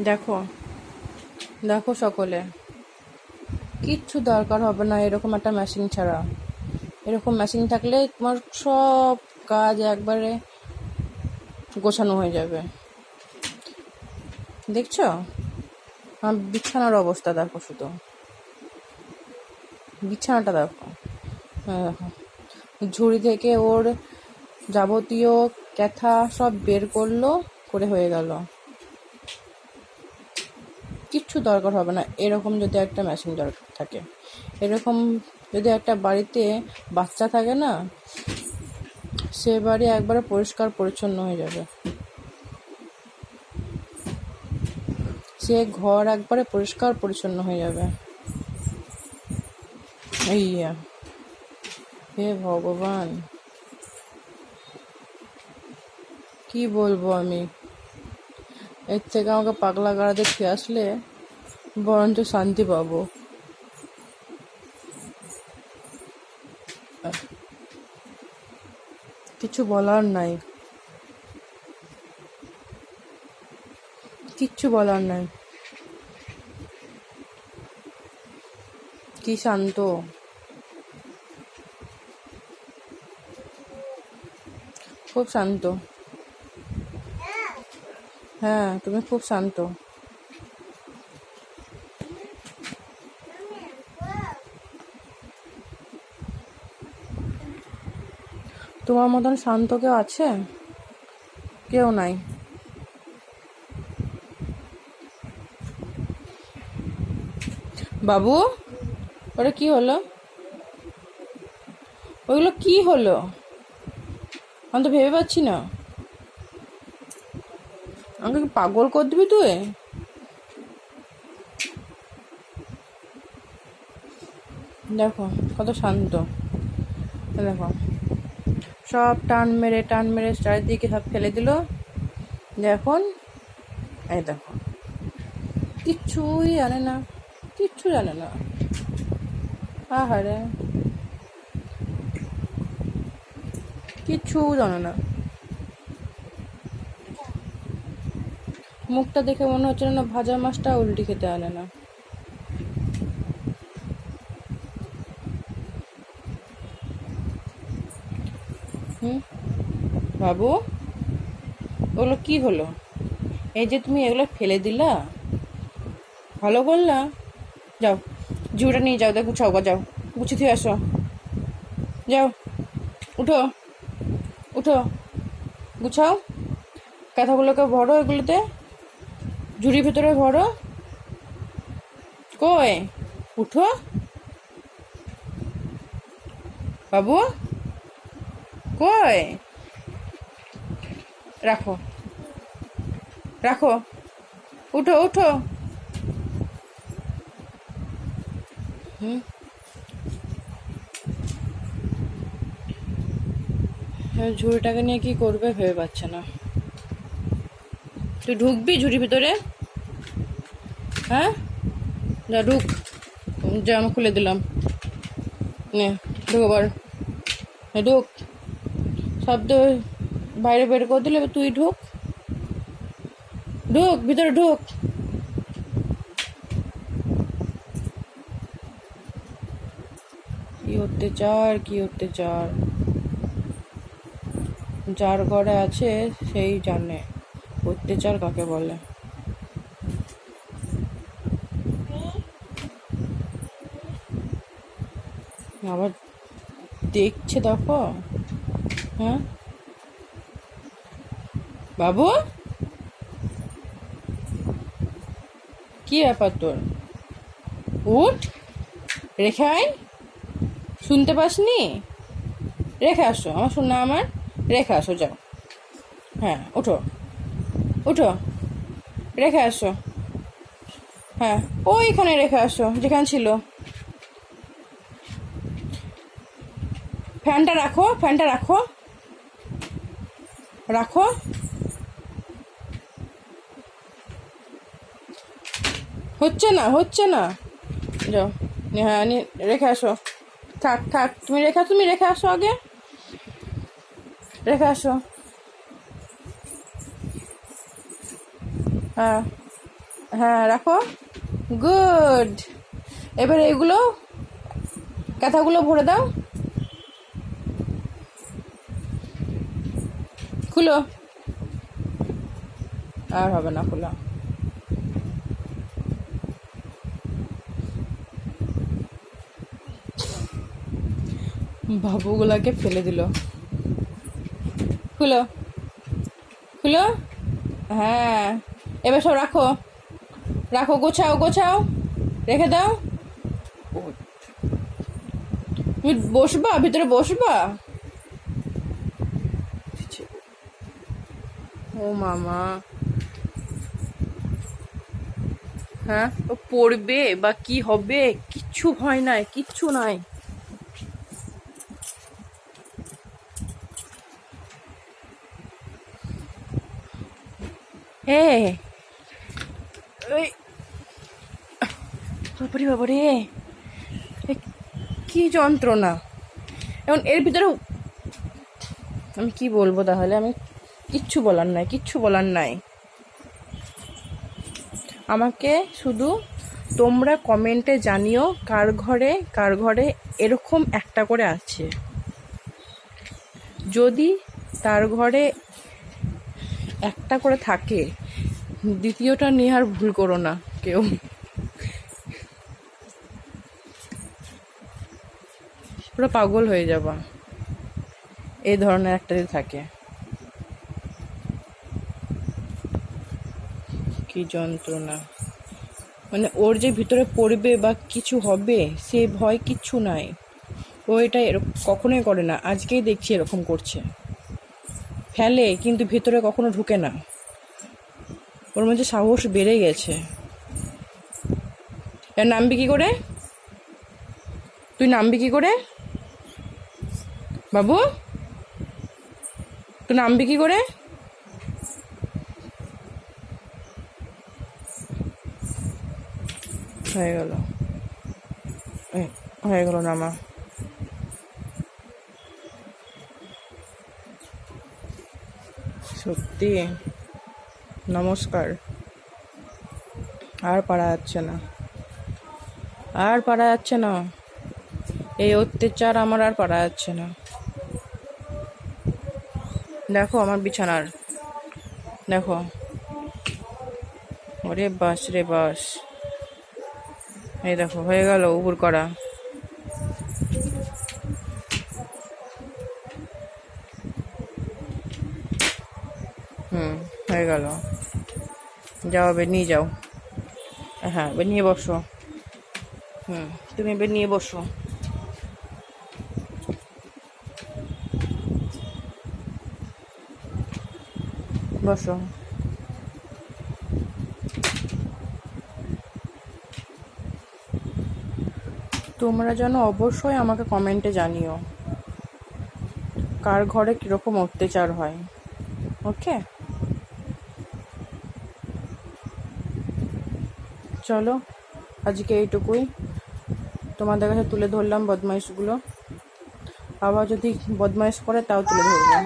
দেখো। দেখো সকলে। কিচ্ছু দরকার হবে না এরকম একটা মেশিন ছাড়া। এরকম মেশিন থাকলে তোমার সব কাজ একবারে গোছানো হয়ে যাবে। দেখছ? আমার বিছানার অবস্থা দেখো শুধু। বিছানাটা দেখো। হ্যাঁ দেখো। ঝুড়ি থেকে ওর যাবতীয় ক্যাথা সব বের করল, করে হয়ে গেল। কিচ্ছু দরকার হবে না। এরকম যদি একটা মেশিন দরকার থাকে। এরকম যদি একটা বাড়িতে বাচ্চা থাকে না, সে বাড়ি একবারে পরিষ্কার পরিচ্ছন্ন হয়ে যাবে। সে ঘর একবারে পরিষ্কার পরিচ্ছন্ন হয়ে যাবে। এই হে ভগবান। কি বলব আমি? এর থেকে আমাকে পাগলা গাড়া দেখে আসলে বরঞ্চ শান্তি পাবো। কিছু বলার নাই। কিচ্ছু বলার নাই। কি শান্ত। খুব শান্ত। হ্যাঁ তুমি খুব শান্ত। তোমার মতন শান্ত কেউ আছে? কেউ নাই। বাবু ওটা কি হলো? ওইগুলো কি হলো? আমি তো ভেবে পাচ্ছি না। আমাকে পাগল করে দিবি তুই? দেখো, কত শান্ত। দেখো। সব টান মেরে টান মেরে চারিদিকে সব ফেলে দিল। এখন এই দেখো। কিচ্ছুই জানে না কিচ্ছু জানে না। আহারে। কিচ্ছু জানে না। মুখটা দেখে মনে হচ্ছে না ভাজা মাছটা উল্টি খেতে আনে না। বাবু ওগুলো কি হলো? এই যে তুমি এগুলো ফেলে দিলা? ভালো করলা যাও ঝুড়ে নিয়ে যাও, দেখো গুছাও যাও, গুছিয়ে দিয়ে আসো। যাও, উঠো উঠো, গুছাও। কাঁথাগুলোকে ভরো এগুলোতে। ঝুড়ির ভিতরে ভরো। কই? উঠো। বাবু, কই? রাখো। রাখো। উঠো উঠো। হুম। এবার ঝুড়িটাকে নিয়ে কি করবে ভেবে পাচ্ছে না। তুই ঢুকবি ঝুড়ির ভিতরে? হ্যাঁ? যা, ঢুক। জামা খুলে দিলাম। নে, ঢুক আবার। ঢুক। শব্দ বাইরে বের করে দিলে তুই ঢুক। ঢুক, ভিতরে ঢুক। কি অত্যাচার কি অত্যাচার। যার ঘরে আছে, সেই জানে। অত্যাচার কাকে বলে? আবার দেখছে দেখো হ্যাঁ? বাবু? কি ব্যাপার তোর? উঠ, রেখে আয়। শুনতে পাসনি? রেখে আসো, আমার শোনা আমার। রেখে আসো, যাও। হ্যাঁ উঠো উঠো রেখে আসো। হ্যাঁ ওইখানে রেখে আসো, যেখানে ছিল। ফ্যানটা রাখো ফ্যানটা রাখো। রাখো। হচ্ছে না হচ্ছে না। যাও হ্যাঁ রেখে আসো। থাক থাক, তুমি রেখে তুমি রেখে আসো আগে। রেখে আসো। হ্যাঁ হ্যাঁ রাখো। গুড। এবার এগুলো, কাঁথাগুলো ভরে দাও। খুলো। আর হবে না, খোলা। বাবুগুলাকে ফেলে দিল। খুলো। খুলো। হ্যাঁ। এবার সব রাখো। রাখো, গোছাও গোছাও। রেখে দাও। তুমি বসবা? ভিতরে বসবা? ও মামা। হ্যাঁ? ও পড়বে বা কি হবে? কিচ্ছু ভয় নাই, কিচ্ছু নাই। এ। ওই বাবারে বাবারে কি যন্ত্রণা। এখন এর ভিতরে আমি কি বলব তাহলে? আমি কিচ্ছু বলার নাই, কিচ্ছু বলার নাই। আমাকে শুধু তোমরা কমেন্টে জানিও কার ঘরে কার ঘরে এরকম একটা করে আছে। যদি তার ঘরে একটা করে থাকে দ্বিতীয়টা নিয়ে আর ভুল করো না, কেউ। পুরো পাগল হয়ে যাবা। এই ধরনের একটা থাকে। কি যন্ত্রণা। মানে ওর যে ভিতরে পড়বে বা কিছু হবে, সে ভয় কিচ্ছু নাই। ও এটা এরকম কখনোই করে না। আজকেই দেখছি এরকম করছে। ফেলে, কিন্তু ভিতরে কখনো ঢুকে না। ওর মধ্যে সাহস বেড়ে গেছে। এর নামবি কি করে? তুই নামবি কি করে? বাবু? তুই নামবি কি করে? হয়ে গেল। হয়ে গেল নামা। সত্যি? নমস্কার। আর পারা যাচ্ছে না। আর পারা যাচ্ছে না। এই অত্যাচার আমার আর পারা যাচ্ছে না। দেখো আমার বিছানার। দেখো। ওরে বাস রে বাস। এই দেখো, হয়ে গেল উপর করা। হুম। হয়ে গেল। যাও এবার নিয়ে যাও। হ্যাঁ এবার নিয়ে বসো। হুম, তুমি এবার নিয়ে বসো। বসো। তোমরা যেন অবশ্যই আমাকে কমেন্টে জানিও। কার ঘরে কীরকম অত্যাচার হয়। ওকে? চলো, আজকে এইটুকুই। তোমাদের কাছে তুলে ধরলাম বদমাইশগুলো। আবার যদি বদমাইশ করে, তাও তুলে ধরবো।